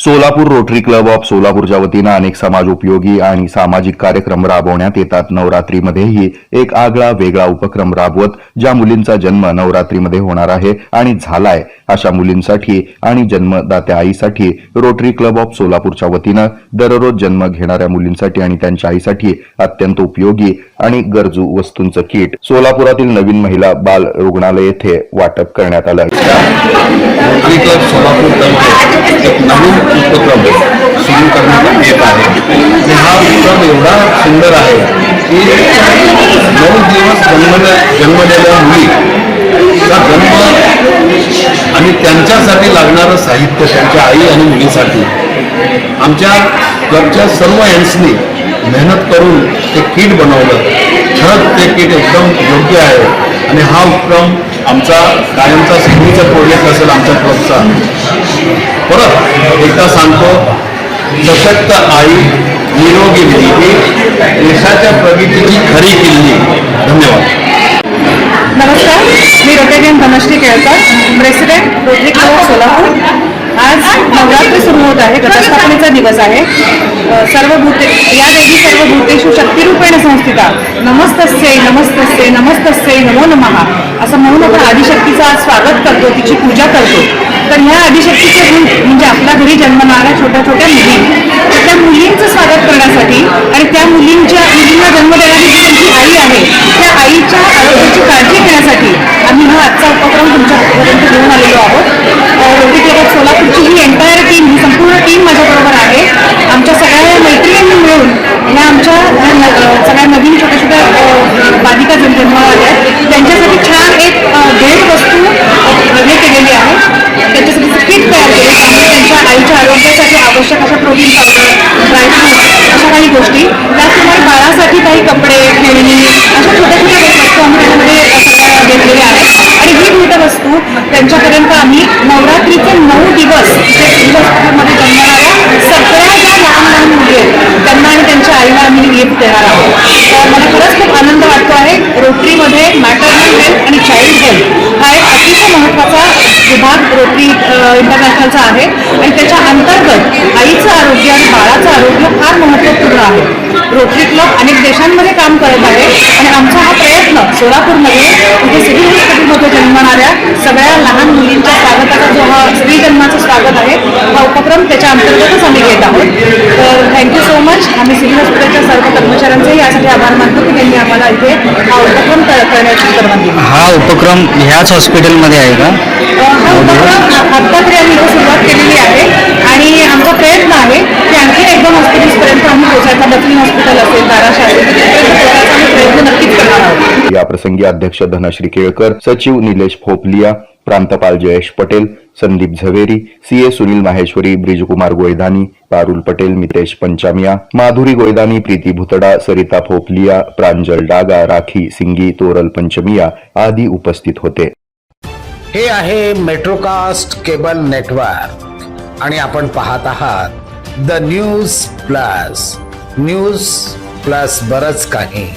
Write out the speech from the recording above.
Solapur rotary club of सोलापूरच्या वतीनं अनेक समाज उपयोगी आणि सामाजिक कार्यक्रम राबवण्यात येतात. नवरात्रीमध्येही एक आगळा वेगळा उपक्रम राबवत ज्या मुलींचा जन्म नवरात्रीमध्ये होणार आहे आणि झालाय अशा मुलींसाठी आणि जन्मदात्या आईसाठी रोटरी क्लब ऑफ सोलापूरच्या वतीनं दररोज जन्म घेणाऱ्या मुलींसाठी आणि त्यांच्या आईसाठी अत्यंत उपयोगी आणि गरजू वस्तूंचं किट सोलापुरातील नवीन महिला बाल रुग्णालय येथे वाटप करण्यात आलं रोटरी क्लब सोलापूरतर्फे एक नवीन उपक्रम सुरू करण्यात येत आहे आणि हा उपक्रम एवढा सुंदर आहे. की नऊ दिवस जन्म जन्मलेल्या मुलीचा जन्म आणि त्यांच्यासाठी लागणारं साहित्य त्यांच्या आई आणि मुलीसाठी. आमच्या क्लबच्या सर्व एन्सनी मेहनत करून ते किट बनवलं. खरंच ते किट एकदम योग्य आहे. आणि हा उपक्रम आमचा कायमचा सिद्धीचा प्रोजेक्ट असेल आमच्या क्लबचा. परत एकदा सांगतो सशक्त आई निरोगी मुलगी देशाच्या प्रगतीची खरी किल्ली. धन्यवाद. नमस्कार मी Rotarian Dhanashree Kelkar president Rotary Club Solapur. आज नवरात्री सुरू होत आहे घटस्थापनेचा दिवस आहे. सर्व भूते या देवी सर्व भूतेषु शक्तिरूपेण संस्थिता. नमस्तस्यै नमस्तस्यै नमस्तस्यै नमो नमः. असं म्हणून आपण आदिशक्तीचं आज स्वागत करतो तिची पूजा करतो. तर ह्या आदिशक्तीचे रूप म्हणजे आपल्या घरी जन्मणाऱ्या छोट्या छोट्या मुली. त्या मुलींचं स्वागत करण्यासाठी आणि त्या मुलींच्या मुलींना जन्म देणारी जी त्यांची आई आहे त्या आईच्या आरोग्याची काळजी घेण्यासाठी आम्ही हा आजचा उपक्रम तुमच्यापर्यंत घेऊन आलेलो आहोत. रोटी सोलापूरची ही एंटायर टीम ही संपूर्ण टीम माझ्याबरोबर आहे. आमच्या सगळ्या प्रोटीन पावडर ड्रायफ्रूट अशा काही गोष्टी. त्याचप्रमाणे बाळासाठी काही कपडे खेळणी अशा छोट्या छोट्या वस्तू आम्ही त्याच्यामध्ये सगळ्या घेतलेल्या आहेत. आणि ही भेटवस्तू त्यांच्यापर्यंत आम्ही नवरात्रीचे नऊ दिवस जे सिव्हिल जन्मणाऱ्या सगळ्या ज्या लहान लहान मुली आहेत त्यांना आणि त्यांच्या आईला आम्ही गिफ्ट देणार आहोत. तर मला खरंच खूप आनंद वाटतो आहे रोटरीमध्ये मॅटर्नल हेल्थ आणि चाइल्ड हेल्थ हा एक अतिशय महत्त्वाचा विभाग रोटरी इंटरनॅशनलचा आहे. आणि त्याच्या अंतर्गत फार महत्त्वपूर्ण आहे. रोटरी क्लब अनेक देशांमध्ये काम करत आहे आणि आमचा हा प्रयत्न सोलापूरमध्ये इथे सिव्हिल हॉस्पिटलमध्ये जन्मणाऱ्या सगळ्या लहान मुलींच्या स्वागताचा जो हा स्त्री जन्माचं स्वागत आहे हा उपक्रम त्याच्या अंतर्गतच आम्ही घेत आहोत. तर थँक्यू सो मच आम्ही सिव्हिल हॉस्पिटलच्या सर्व कर्मचाऱ्यांचेही यासाठी आभार मानतो की त्यांनी आम्हाला इथे हा उपक्रम कर- करण्याची परवानगी दिली. हा उपक्रम ह्याच हॉस्पिटलमध्ये आहे का? हा उपक्रम आत्ता तरी आम्ही इथे सुरुवात केलेली आहे आणि आमचा प्रयत्न आहे की आणखी एक दोन हॉस्पिटल्सपर्यंत आम्ही पोहोचायचा दक्षिण हॉस्पिटल असेल धाराशिव असेल तिथे पोहोचायचा आम्ही प्रयत्न नक्कीच याप्रसंगी या प्रसंगी अध्यक्ष धनश्री केळकर सचिव निलेश फोपलिया प्रांतपाल जयेश पटेल संदीप झवेरी सीए सुनील माहेश्वरी ब्रिजकुमार गोयदानी पारुल पटेल मितेश पंचामिया माधुरी गोयदानी प्रीती भुतडा सरिता फोपलिया प्रांजल डागा राखी सिंगी तोरल पंचमिया आदी उपस्थित होते. हे आहे मेट्रोकास्ट केबल नेटवर्क आणि आपण पाहत आहात the news plus news plus बरच काही.